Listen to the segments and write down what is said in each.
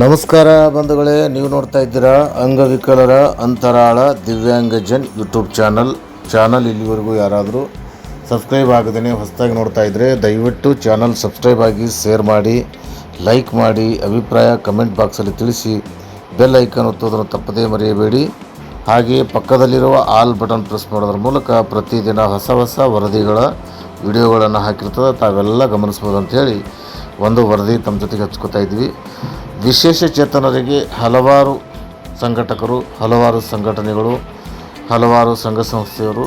ನಮಸ್ಕಾರ ಬಂಧುಗಳೇ, ನೀವು ನೋಡ್ತಾ ಇದ್ದೀರಾ ಅಂಗವಿಕಲರ ಅಂತರಾಳ ದಿವ್ಯಾಂಗಜನ್ ಯೂಟ್ಯೂಬ್ ಚಾನಲ್. ಚಾನಲ್ ಇಲ್ಲಿವರೆಗೂ ಯಾರಾದರೂ ಸಬ್ಸ್ಕ್ರೈಬ್ ಆಗದೇ ಹೊಸದಾಗಿ ನೋಡ್ತಾ ಇದ್ದರೆ ದಯವಿಟ್ಟು ಚಾನಲ್ ಸಬ್ಸ್ಕ್ರೈಬ್ ಆಗಿ ಶೇರ್ ಮಾಡಿ, ಲೈಕ್ ಮಾಡಿ, ಅಭಿಪ್ರಾಯ ಕಮೆಂಟ್ ಬಾಕ್ಸಲ್ಲಿ ತಿಳಿಸಿ, ಬೆಲ್ ಐಕಾನ್ ಒತ್ತೋದನ್ನು ತಪ್ಪದೇ ಮರೆಯಬೇಡಿ. ಹಾಗೆಯೇ ಪಕ್ಕದಲ್ಲಿರುವ ಆಲ್ ಬಟನ್ ಪ್ರೆಸ್ ಮಾಡೋದ್ರ ಮೂಲಕ ಪ್ರತಿದಿನ ಹೊಸ ಹೊಸ ವರದಿಗಳ ವಿಡಿಯೋಗಳನ್ನು ಹಾಕಿರ್ತದೆ, ತಾವೆಲ್ಲ ಗಮನಿಸ್ಬೋದು ಅಂಥೇಳಿ ಒಂದು ವರದಿ ತಮ್ಮ ಜೊತೆಗೆ ಹಚ್ಕೋತಾ ಇದ್ವಿ. ವಿಶೇಷ ಚೇತನರಿಗೆ ಹಲವಾರು ಸಂಘಟಕರು, ಹಲವಾರು ಸಂಘಟನೆಗಳು, ಹಲವಾರು ಸಂಘ ಸಂಸ್ಥೆಯವರು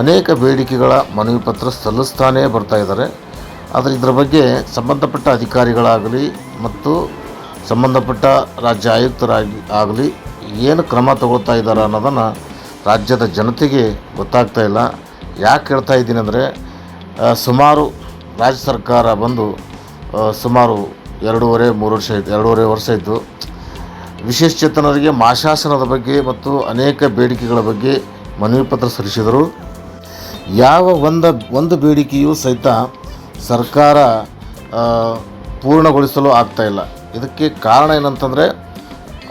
ಅನೇಕ ಬೇಡಿಕೆಗಳ ಮನವಿ ಪತ್ರ ಸಲ್ಲಿಸ್ತಾನೇ ಬರ್ತಾ ಇದ್ದಾರೆ. ಆದರೆ ಇದರ ಬಗ್ಗೆ ಸಂಬಂಧಪಟ್ಟ ಅಧಿಕಾರಿಗಳಾಗಲಿ ಮತ್ತು ಸಂಬಂಧಪಟ್ಟ ರಾಜ್ಯ ಆಯುಕ್ತರಾಗಿ ಆಗಲಿ ಏನು ಕ್ರಮ ತಗೊಳ್ತಾ ಇದ್ದಾರೆ ಅನ್ನೋದನ್ನು ರಾಜ್ಯದ ಜನತೆಗೆ ಗೊತ್ತಾಗ್ತಾ ಇಲ್ಲ. ಯಾಕೆ ಹೇಳ್ತಾ ಇದ್ದೀನಿ ಅಂದರೆ ಸುಮಾರು ರಾಜ್ಯ ಸರ್ಕಾರ ಬಂದು ಸುಮಾರು ಎರಡೂವರೆ, ಮೂರು ವರ್ಷ ಆಯಿತು ಎರಡೂವರೆ ವರ್ಷ ಆಯಿತು ವಿಶೇಷ ಚೇತನರಿಗೆ ಮಾಶಾಸನದ ಬಗ್ಗೆ ಮತ್ತು ಅನೇಕ ಬೇಡಿಕೆಗಳ ಬಗ್ಗೆ ಮನವಿ ಪತ್ರ ಸಲ್ಲಿಸಿದರು. ಯಾವ ಒಂದು ಒಂದು ಬೇಡಿಕೆಯೂ ಸಹಿತ ಸರ್ಕಾರ ಪೂರ್ಣಗೊಳಿಸಲು ಆಗ್ತಾ ಇಲ್ಲ. ಇದಕ್ಕೆ ಕಾರಣ ಏನಂತಂದರೆ,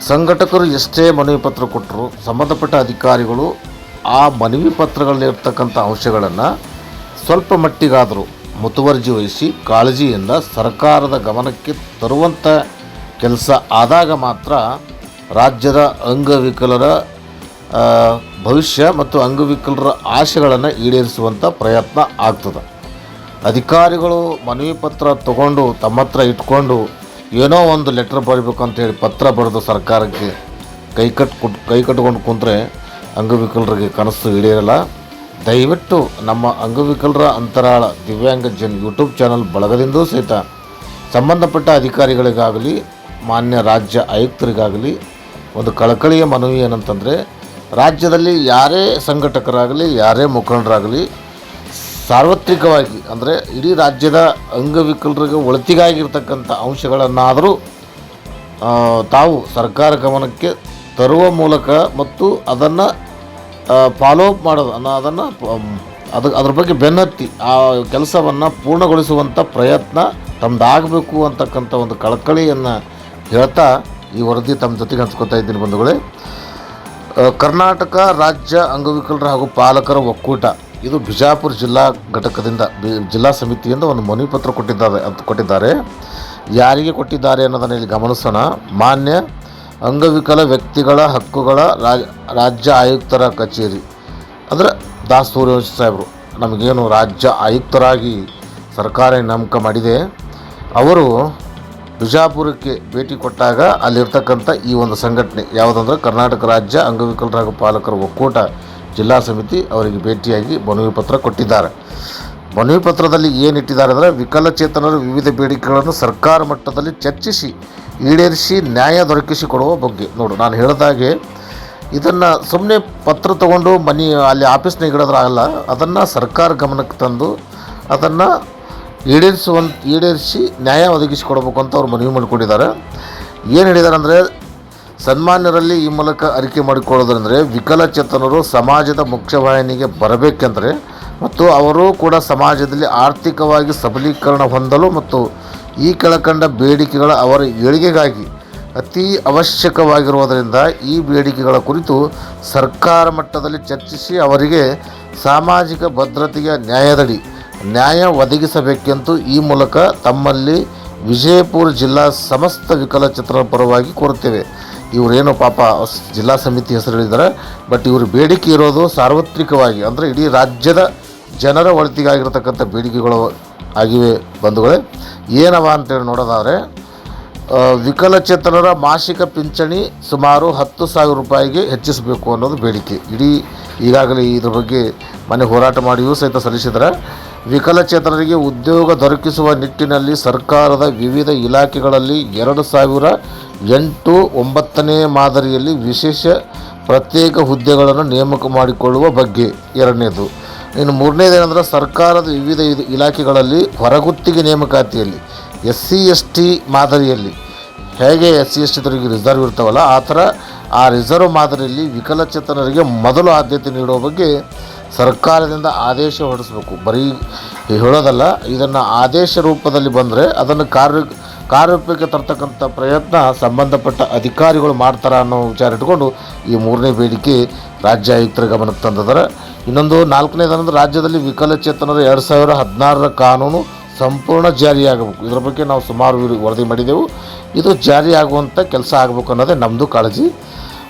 ಸಂಘಟಕರು ಎಷ್ಟೇ ಮನವಿ ಪತ್ರ ಕೊಟ್ಟರು, ಸಂಬಂಧಪಟ್ಟ ಅಧಿಕಾರಿಗಳು ಆ ಮನವಿ ಪತ್ರಗಳಲ್ಲಿರ್ತಕ್ಕಂಥ ಅಂಶಗಳನ್ನು ಸ್ವಲ್ಪ ಮಟ್ಟಿಗಾದರೂ ಮುತುವರ್ಜಿ ವಹಿಸಿ ಕಾಳಜಿಯಿಂದ ಸರ್ಕಾರದ ಗಮನಕ್ಕೆ ತರುವಂಥ ಕೆಲಸ ಆದಾಗ ಮಾತ್ರ ರಾಜ್ಯದ ಅಂಗವಿಕಲರ ಭವಿಷ್ಯ ಮತ್ತು ಅಂಗವಿಕಲರ ಆಶೆಗಳನ್ನು ಈಡೇರಿಸುವಂಥ ಪ್ರಯತ್ನ ಆಗ್ತದೆ. ಅಧಿಕಾರಿಗಳು ಮನವಿ ಪತ್ರ ತಗೊಂಡು ತಮ್ಮ ಹತ್ರ ಇಟ್ಕೊಂಡು ಏನೋ ಒಂದು ಲೆಟ್ರ್ ಅಂತ ಅಂತೇಳಿ ಪತ್ರ ಬರೆದು ಸರ್ಕಾರಕ್ಕೆ ಕೈ ಕಟ್ ಕುಟ್, ಕೈ ಕಟ್ಕೊಂಡು ಕುಂತ್ರೆ ಅಂಗವಿಕಲರಿಗೆ ಕನಸು ಈಡೇರಲ್ಲ. ದಯವಿಟ್ಟು ನಮ್ಮ ಅಂಗವಿಕಲರ ಅಂತರಾಳ ದಿವ್ಯಾಂಗ ಜನ್ ಯೂಟ್ಯೂಬ್ ಚಾನಲ್ ಬಳಗದಿಂದೂ ಸಹಿತ ಸಂಬಂಧಪಟ್ಟ ಅಧಿಕಾರಿಗಳಿಗಾಗಲಿ, ಮಾನ್ಯ ರಾಜ್ಯ ಆಯುಕ್ತರಿಗಾಗಲಿ, ಒಂದು ಕಳಕಳಿಯ ಮನವಿ ಏನಂತಂದರೆ, ರಾಜ್ಯದಲ್ಲಿ ಯಾರೇ ಸಂಘಟಕರಾಗಲಿ, ಯಾರೇ ಮುಖಂಡರಾಗಲಿ, ಸಾರ್ವತ್ರಿಕವಾಗಿ ಅಂದರೆ ಇಡೀ ರಾಜ್ಯದ ಅಂಗವಿಕಲರಿಗೆ ಒಳತಿಗಾಗಿರ್ತಕ್ಕಂಥ ಅಂಶಗಳನ್ನಾದರೂ ತಾವು ಸರ್ಕಾರ ಗಮನಕ್ಕೆ ತರುವ ಮೂಲಕ ಮತ್ತು ಅದನ್ನು ಫಾಲೋ ಅಪ್ ಮಾಡೋದು ಅನ್ನೋದನ್ನು ಅದು, ಅದ್ರ ಬಗ್ಗೆ ಬೆನ್ನತ್ತಿ, ಆ ಕೆಲಸವನ್ನು ಪೂರ್ಣಗೊಳಿಸುವಂಥ ಪ್ರಯತ್ನ ತಮ್ಮದಾಗಬೇಕು ಅಂತಕ್ಕಂಥ ಒಂದು ಕಳಕಳಿಯನ್ನು ಹೇಳ್ತಾ ಈ ವರದಿ ತಮ್ಮ ಜೊತೆಗೆ ಹಂಚ್ಕೊತಾ ಇದ್ದೀನಿ ಬಂಧುಗಳೇ. ಕರ್ನಾಟಕ ರಾಜ್ಯ ಅಂಗವಿಕಲರ ಹಾಗೂ ಪಾಲಕರ ಒಕ್ಕೂಟ, ಇದು ಬಿಜಾಪುರ ಜಿಲ್ಲಾ ಘಟಕದಿಂದ ಜಿಲ್ಲಾ ಸಮಿತಿಯಿಂದ ಒಂದು ಮನವಿ ಪತ್ರ ಕೊಟ್ಟಿದ್ದಾರೆ ಅಂತ ಕೊಟ್ಟಿದ್ದಾರೆ. ಯಾರಿಗೆ ಕೊಟ್ಟಿದ್ದಾರೆ ಅನ್ನೋದನ್ನು ಇಲ್ಲಿ ಗಮನಿಸೋಣ. ಮಾನ್ಯ ಅಂಗವಿಕಲ ವ್ಯಕ್ತಿಗಳ ಹಕ್ಕುಗಳ ರಾಜ್- ರಾಜ್ಯ ಆಯುಕ್ತರ ಕಚೇರಿ. ಅಂದರೆ ದಾಸ್ ಸೂರ್ಯವಂಶಿ ಸಾಹೇಬರು, ನಮಗೇನು ರಾಜ್ಯ ಆಯುಕ್ತರಾಗಿ ಸರ್ಕಾರ ನೇಮಕ ಮಾಡಿದೆ. ಅವರು ಬಿಜಾಪುರಕ್ಕೆ ಭೇಟಿ ಕೊಟ್ಟಾಗ ಅಲ್ಲಿರ್ತಕ್ಕಂಥ ಈ ಒಂದು ಸಂಘಟನೆ, ಯಾವುದಂದ್ರೆ ಕರ್ನಾಟಕ ರಾಜ್ಯ ಅಂಗವಿಕಲರ ಹಾಗೂ ಪಾಲಕರ ಒಕ್ಕೂಟ ಜಿಲ್ಲಾ ಸಮಿತಿ ಅವರಿಗೆ ಭೇಟಿಯಾಗಿ ಮನವಿ ಪತ್ರ ಕೊಟ್ಟಿದ್ದಾರೆ. ಮನವಿ ಪತ್ರದಲ್ಲಿ ಏನಿಟ್ಟಿದ್ದಾರೆ ಅಂದರೆ ವಿಕಲಚೇತನರ ವಿವಿಧ ಬೇಡಿಕೆಗಳನ್ನು ಸರ್ಕಾರ ಮಟ್ಟದಲ್ಲಿ ಚರ್ಚಿಸಿ, ಈಡೇರಿಸಿ, ನ್ಯಾಯ ದೊರಕಿಸಿಕೊಡುವ ಬಗ್ಗೆ. ನೋಡು, ನಾನು ಹೇಳಿದಾಗೆ ಇದನ್ನು ಸುಮ್ಮನೆ ಪತ್ರ ತಗೊಂಡು ಮನಿ, ಅಲ್ಲಿ ಆಫೀಸ್ನಾಗ ಇಡೋದ್ರಾಗಲ್ಲ ಅದನ್ನು ಸರ್ಕಾರ ಗಮನಕ್ಕೆ ತಂದು ಅದನ್ನು ಈಡೇರಿಸುವಂತ, ಈಡೇರಿಸಿ ನ್ಯಾಯ ಒದಗಿಸಿಕೊಡ್ಬೇಕು ಅಂತ ಅವ್ರು ಮನವಿ ಮಾಡಿಕೊಂಡಿದ್ದಾರೆ. ಏನು ಹೇಳಿದ್ದಾರೆ ಅಂದರೆ ಸನ್ಮಾನ್ಯರಲ್ಲಿ ಈ ಮೂಲಕ ಅರಿಕೆ ಮಾಡಿಕೊಳ್ಳೋದಂದರೆ ವಿಕಲಚೇತನರು ಸಮಾಜದ ಮುಖ್ಯವಾಹಿನಿಗೆ ಬರಬೇಕೆಂದರೆ ಮತ್ತು ಅವರು ಕೂಡ ಸಮಾಜದಲ್ಲಿ ಆರ್ಥಿಕವಾಗಿ ಸಬಲೀಕರಣ ಹೊಂದಲು ಮತ್ತು ಈ ಕೆಳಕಂಡ ಬೇಡಿಕೆಗಳ ಅವರ ಏಳಿಗೆಗಾಗಿ ಅತಿ ಅವಶ್ಯಕವಾಗಿರುವುದರಿಂದ ಈ ಬೇಡಿಕೆಗಳ ಕುರಿತು ಸರ್ಕಾರ ಮಟ್ಟದಲ್ಲಿ ಚರ್ಚಿಸಿ ಅವರಿಗೆ ಸಾಮಾಜಿಕ ಭದ್ರತೆಯ ನ್ಯಾಯದಡಿ ನ್ಯಾಯ ಒದಗಿಸಬೇಕೆಂದು ಈ ಮೂಲಕ ತಮ್ಮಲ್ಲಿ ವಿಜಯಪುರ ಜಿಲ್ಲಾ ಸಮಸ್ತ ವಿಕಲಚಿತ್ರರ ಪರವಾಗಿ ಕೋರುತ್ತೇವೆ. ಇವರೇನು ಪಾಪ ಜಿಲ್ಲಾ ಸಮಿತಿ ಹೆಸರು ಹೇಳಿದ್ದಾರೆ, ಬಟ್ ಇವರು ಬೇಡಿಕೆ ಇರೋದು ಸಾರ್ವತ್ರಿಕವಾಗಿ, ಅಂದರೆ ಇಡೀ ರಾಜ್ಯದ ಜನರ ಒಳತಿಗಾಗಿರ್ತಕ್ಕಂಥ ಬೇಡಿಕೆಗಳು ಆಗಿವೆ ಬಂಧುಗಳೇ. ಏನವ ಅಂತೇಳಿ ನೋಡೋದಾದರೆ ವಿಕಲಚೇತನರ ಮಾಸಿಕ ಪಿಂಚಣಿ ಸುಮಾರು ಹತ್ತು ಸಾವಿರ ರೂಪಾಯಿಗೆ ಹೆಚ್ಚಿಸಬೇಕು ಅನ್ನೋದು ಬೇಡಿಕೆ. ಇಡೀ ಈಗಾಗಲೇ ಇದ್ರ ಬಗ್ಗೆ ಮನೆ ಹೋರಾಟ ಮಾಡಿಯೂ ಸಹಿತ ಸಲ್ಲಿಸಿದರೆ ವಿಕಲಚೇತನರಿಗೆ ಉದ್ಯೋಗ ದೊರಕಿಸುವ ನಿಟ್ಟಿನಲ್ಲಿ ಸರ್ಕಾರದ ವಿವಿಧ ಇಲಾಖೆಗಳಲ್ಲಿ ಎರಡು ಸಾವಿರ ಎಂಟು ಒಂಬತ್ತನೇ ಮಾದರಿಯಲ್ಲಿ ವಿಶೇಷ ಪ್ರತ್ಯೇಕ ಹುದ್ದೆಗಳನ್ನು ನೇಮಕ ಮಾಡಿಕೊಳ್ಳುವ ಬಗ್ಗೆ ಎರಡನೇದು. ಇನ್ನು ಮೂರನೇದೇನೆಂದರೆ ಸರ್ಕಾರದ ವಿವಿಧ ಇಲಾಖೆಗಳಲ್ಲಿ ಹೊರಗುತ್ತಿಗೆ ನೇಮಕಾತಿಯಲ್ಲಿ ಎಸ್ ಸಿ ಎಸ್ ಟಿ ಮಾದರಿಯಲ್ಲಿ. ಹೇಗೆ ಎಸ್ ಸಿ ಎಸ್ ಟಿದವರಿಗೆ ರಿಸರ್ವ್ ಇರ್ತಾವಲ್ಲ, ಆ ಥರ ಆ ರಿಸರ್ವ್ ಮಾದರಿಯಲ್ಲಿ ವಿಕಲಚೇತನರಿಗೆ ಮೊದಲು ಆದ್ಯತೆ ನೀಡುವ ಬಗ್ಗೆ ಸರ್ಕಾರದಿಂದ ಆದೇಶ ಹೊರಡಿಸಬೇಕು. ಬರೀ ಹೇಳೋದಲ್ಲ, ಇದನ್ನು ಆದೇಶ ರೂಪದಲ್ಲಿ ಬಂದರೆ ಅದನ್ನು ಕಾರ್ಯ ಕಾರ್ಯರೂಪಕ್ಕೆ ತರ್ತಕ್ಕಂಥ ಪ್ರಯತ್ನ ಸಂಬಂಧಪಟ್ಟ ಅಧಿಕಾರಿಗಳು ಮಾಡ್ತಾರೆ ಅನ್ನೋ ವಿಚಾರ ಇಟ್ಕೊಂಡು ಈ ಮೂರನೇ ಬೇಡಿಕೆ ರಾಜ್ಯ ಆಯುಕ್ತರ ಗಮನಕ್ಕೆ ತಂದದರ ಇನ್ನೊಂದು ನಾಲ್ಕನೇದಂದ್ರೆ ರಾಜ್ಯದಲ್ಲಿ ವಿಕಲಚೇತನರ ಎರಡು ಸಾವಿರ ಹದಿನಾರರ ಕಾನೂನು ಸಂಪೂರ್ಣ ಜಾರಿಯಾಗಬೇಕು. ಇದರ ಬಗ್ಗೆ ನಾವು ಸುಮಾರು ವಿರು- ವರದಿ ಮಾಡಿದೆವು. ಇದು ಜಾರಿಯಾಗುವಂಥ ಕೆಲಸ ಆಗಬೇಕು ಅನ್ನೋದೇ ನಮ್ಮದು ಕಾಳಜಿ.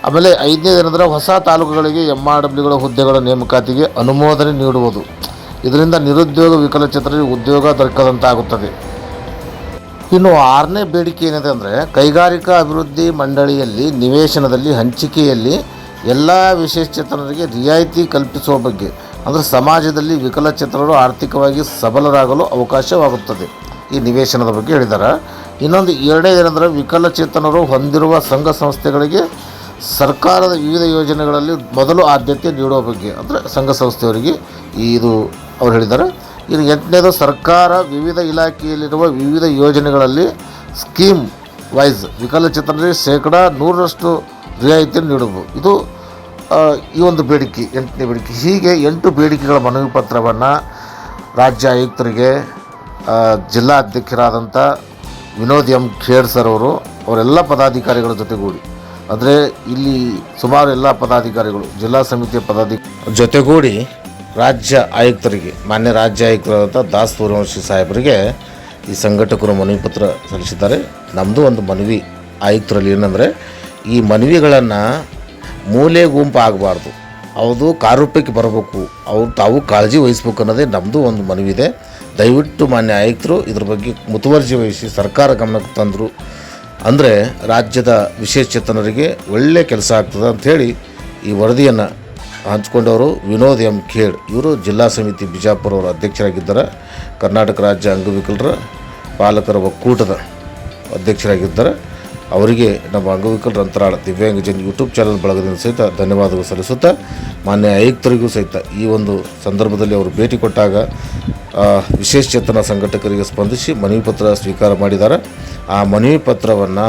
ಆಮೇಲೆ ಐದನೇದೇನೆಂದರೆ ಹೊಸ ತಾಲೂಕುಗಳಿಗೆ ಎಂ ಆರ್ ಡಬ್ಲ್ಯೂಗಳ ಹುದ್ದೆಗಳ ನೇಮಕಾತಿಗೆ ಅನುಮೋದನೆ ನೀಡುವುದು. ಇದರಿಂದ ನಿರುದ್ಯೋಗ ವಿಕಲಚೇತನರಿಗೆ ಉದ್ಯೋಗ ದೊರಕದಂತಾಗುತ್ತದೆ. ಇನ್ನು ಆರನೇ ಬೇಡಿಕೆ ಏನಿದೆ ಅಂದರೆ ಕೈಗಾರಿಕಾ ಅಭಿವೃದ್ಧಿ ಮಂಡಳಿಯಲ್ಲಿ ನಿವೇಶನದಲ್ಲಿ ಹಂಚಿಕೆಯಲ್ಲಿ ಎಲ್ಲ ವಿಶೇಷಚೇತನರಿಗೆ ರಿಯಾಯಿತಿ ಕಲ್ಪಿಸುವ ಬಗ್ಗೆ. ಅಂದರೆ ಸಮಾಜದಲ್ಲಿ ವಿಕಲಚೇತನರು ಆರ್ಥಿಕವಾಗಿ ಸಬಲರಾಗಲು ಅವಕಾಶವಾಗುತ್ತದೆ. ಈ ನಿವೇಶನದ ಬಗ್ಗೆ ಹೇಳಿದ್ದಾರೆ ಇನ್ನೊಂದು ಏನಂದರೆ ವಿಕಲಚೇತನರು ಹೊಂದಿರುವ ಸಂಘ ಸಂಸ್ಥೆಗಳಿಗೆ ಸರ್ಕಾರದ ವಿವಿಧ ಯೋಜನೆಗಳಲ್ಲಿ ಮೊದಲು ಆದ್ಯತೆ ನೀಡುವ ಬಗ್ಗೆ. ಅಂದರೆ ಸಂಘ ಸಂಸ್ಥೆಯವರಿಗೆ ಇದು ಅವರು ಹೇಳಿದ್ದಾರೆ ಇನ್ನು ಎಂಟನೇದು ಸರ್ಕಾರ ವಿವಿಧ ಇಲಾಖೆಯಲ್ಲಿರುವ ವಿವಿಧ ಯೋಜನೆಗಳಲ್ಲಿ ಸ್ಕೀಮ್ ವೈಸ್ ವಿಕಲಚೇತನರಿಗೆ ಶೇಕಡಾ ನೂರರಷ್ಟು ರಿಯಾಯಿತಿ ನೀಡುವುದು. ಇದು ಈ ಒಂದು ಬೇಡಿಕೆ, ಎಂಟನೇ ಬೇಡಿಕೆ. ಹೀಗೆ ಎಂಟು ಬೇಡಿಕೆಗಳ ಮನವಿ ಪತ್ರವನ್ನು ರಾಜ್ಯ ಆಯುಕ್ತರಿಗೆ ಜಿಲ್ಲಾ ಅಧ್ಯಕ್ಷರಾದಂಥ ವಿನೋದ್ ಎಂ ಖೇಡ್ ಸರ್ ಅವರು, ಅವರೆಲ್ಲ ಪದಾಧಿಕಾರಿಗಳ ಜೊತೆಗೂಡಿ. ಅಂದರೆ ಇಲ್ಲಿ ಸುಮಾರು ಎಲ್ಲ ಪದಾಧಿಕಾರಿಗಳು, ಜಿಲ್ಲಾ ಸಮಿತಿಯ ಪದಾಧಿಕಾರಿ ಜೊತೆಗೂಡಿ ರಾಜ್ಯ ಆಯುಕ್ತರಿಗೆ, ಮಾನ್ಯ ರಾಜ್ಯ ಆಯುಕ್ತರಾದಂಥ ದಾಸ್ ಸೂರ್ಯವಂಶಿ ಸಾಹೇಬರಿಗೆ ಈ ಸಂಘಟಕರು ಮನವಿ ಪತ್ರ ಸಲ್ಲಿಸಿದ್ದಾರೆ. ನಮ್ಮದು ಒಂದು ಮನವಿ ಆಯುಕ್ತರಲ್ಲಿ ಏನಂದರೆ ಈ ಮನವಿಗಳನ್ನು ಮೂಲೆ ಗುಂಪು ಆಗಬಾರ್ದು. ಅವ್ರದ್ದು ಕಾರ್ಯರೂಪಕ್ಕೆ ಬರಬೇಕು. ಅವ್ರು ತಾವು ಕಾಳಜಿ ವಹಿಸ್ಬೇಕು ಅನ್ನೋದೇ ನಮ್ಮದು ಒಂದು ಮನವಿದೆ ದಯವಿಟ್ಟು ಮಾನ್ಯ ಆಯುಕ್ತರು ಇದ್ರ ಬಗ್ಗೆ ಮುತುವರ್ಜಿ ವಹಿಸಿ ಸರ್ಕಾರ ಗಮನಕ್ಕೆ ತಂದರು ಅಂದರೆ ರಾಜ್ಯದ ವಿಶೇಷಚೇತನರಿಗೆ ಒಳ್ಳೆಯ ಕೆಲಸ ಆಗ್ತದೆ ಅಂಥೇಳಿ ಈ ವರದಿಯನ್ನು ಹಂಚ್ಕೊಂಡವರು ವಿನೋದ್ ಎಂ ಖೇಡ್. ಇವರು ಜಿಲ್ಲಾ ಸಮಿತಿ ಬಿಜಾಪುರ ಅವರ ಅಧ್ಯಕ್ಷರಾಗಿದ್ದಾರೆ. ಕರ್ನಾಟಕ ರಾಜ್ಯ ಅಂಗವಿಕಲರ ಪಾಲಕರ ಒಕ್ಕೂಟದ ಅಧ್ಯಕ್ಷರಾಗಿದ್ದಾರೆ. ಅವರಿಗೆ ನಮ್ಮ ಅಂಗವಿಕಲರ ಅಂತರಾಳ ದಿವ್ಯಾಂಗಜನ್ ಯೂಟ್ಯೂಬ್ ಚಾನಲ್ ಬಳಗದಿಂದ ಸಹಿತ ಧನ್ಯವಾದಗಳು ಸಲ್ಲಿಸುತ್ತಾ, ಮಾನ್ಯ ಆಯುಕ್ತರಿಗೂ ಸಹಿತ ಈ ಒಂದು ಸಂದರ್ಭದಲ್ಲಿ ಅವರು ಭೇಟಿ ಕೊಟ್ಟಾಗ ವಿಶೇಷ ಚೇತನ ಸಂಘಟಕರಿಗೆ ಸ್ಪಂದಿಸಿ ಮನವಿ ಪತ್ರ ಸ್ವೀಕಾರ ಮಾಡಿದ್ದಾರೆ. ಆ ಮನವಿ ಪತ್ರವನ್ನು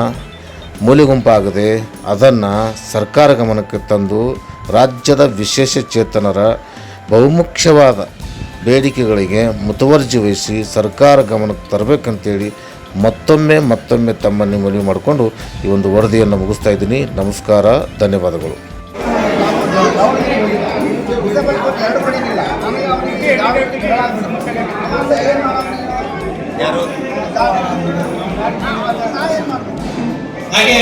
ಮೂಲೆಗುಂಪಾಗದೆ ಅದನ್ನು ಸರ್ಕಾರ ಗಮನಕ್ಕೆ ತಂದು ರಾಜ್ಯದ ವಿಶೇಷ ಚೇತನರ ಬಹುಮುಖ್ಯವಾದ ಬೇಡಿಕೆಗಳಿಗೆ ಮುತುವರ್ಜಿ ವಹಿಸಿ ಸರ್ಕಾರ ಗಮನಕ್ಕೆ ತರಬೇಕಂತೇಳಿ ಮತ್ತೊಮ್ಮೆ ಮತ್ತೊಮ್ಮೆ ತಮ್ಮನ್ನು ಮನವಿ ಮಾಡಿಕೊಂಡು ಈ ಒಂದು ವರದಿಯನ್ನು ಮುಗಿಸ್ತಾ ಇದ್ದೀನಿ. ನಮಸ್ಕಾರ, ಧನ್ಯವಾದಗಳು. ಹಾಗೆ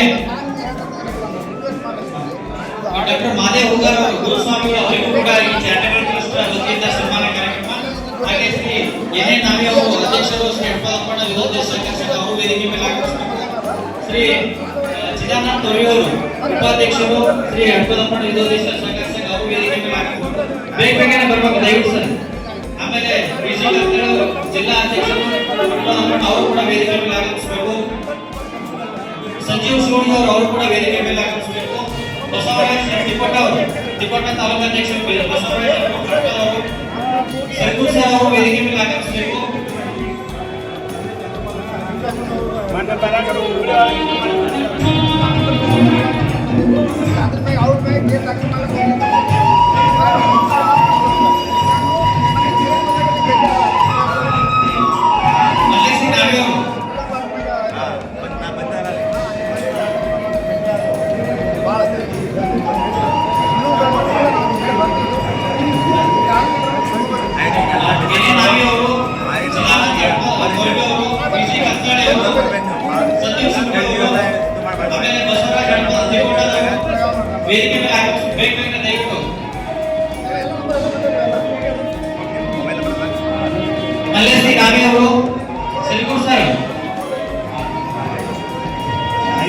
ಡಾಕ್ಟರ್ ಮಾದೇವ್ ಗುರುಸ್ವಾಮಿ ಅವರಿಗೂ ಕೂಡ ಈ ಚಾರಿಟಬಲ್ ಟ್ರಸ್ಟ್ ವತಿಯಿಂದ ಶ್ರೀ ನಾವೇ ಅವರು ಅಧ್ಯಕ್ಷರು ಶ್ರೀ ಹಡ್ಪದಪ್ಪಣ್ಣ ವಿರೋಧ ಸಂಘರ್ಷಕ ಅವರು ವೇದಿಕೆ ಶ್ರೀ ಚಿದಾನಂದ ತೊರೆಯವರು ಉಪಾಧ್ಯಕ್ಷರು ಶ್ರೀ ಹಡ್ಪದಪ್ಪಣ್ಣ ವಿರೋಧ ಸಂಘರ್ಷಕ ಅವರು ವೇದಿಕೆ ಮೇಲೆ ಬೇಗ ಬೇಗನೆ ಬರ್ಬೇಕು ದಯವಿಟ್ಟು ಸರ್ ಆಮೇಲೆ ವಿಜಯ ಜಿಲ್ಲಾ ಅಧ್ಯಕ್ಷರು ಅವರು ಕೂಡ ವೇದಿಕೆ ಮೇಲೆ ಆಗಮಿಸಬೇಕು ಸಂಜೀವ್ ಶಿವಣ್ಣವರು ಅವರು ಅವರು ಕೂಡ ವೇದಿಕೆ ಮೇಲೆ ಆಗಮಿಸಬೇಕು ಬಸವರಾಜ್ ತಿಪ್ಪಟ್ಟ ಅವರು ತಿಪ್ಪಟ್ಟ ತಾಲೂಕು ಅಧ್ಯಕ್ಷರು ಬೆ- ಬಸವರಾಜ್ ಭಟ್ಕಳ ಅವರು ಸರ್ಕೂರ್ ಸರ್ ಅವರು ವೇದಿಕೆ ಮೇಲೆ ಆಗಮಿಸಬೇಕು ಮಲ್ಲೇಶ್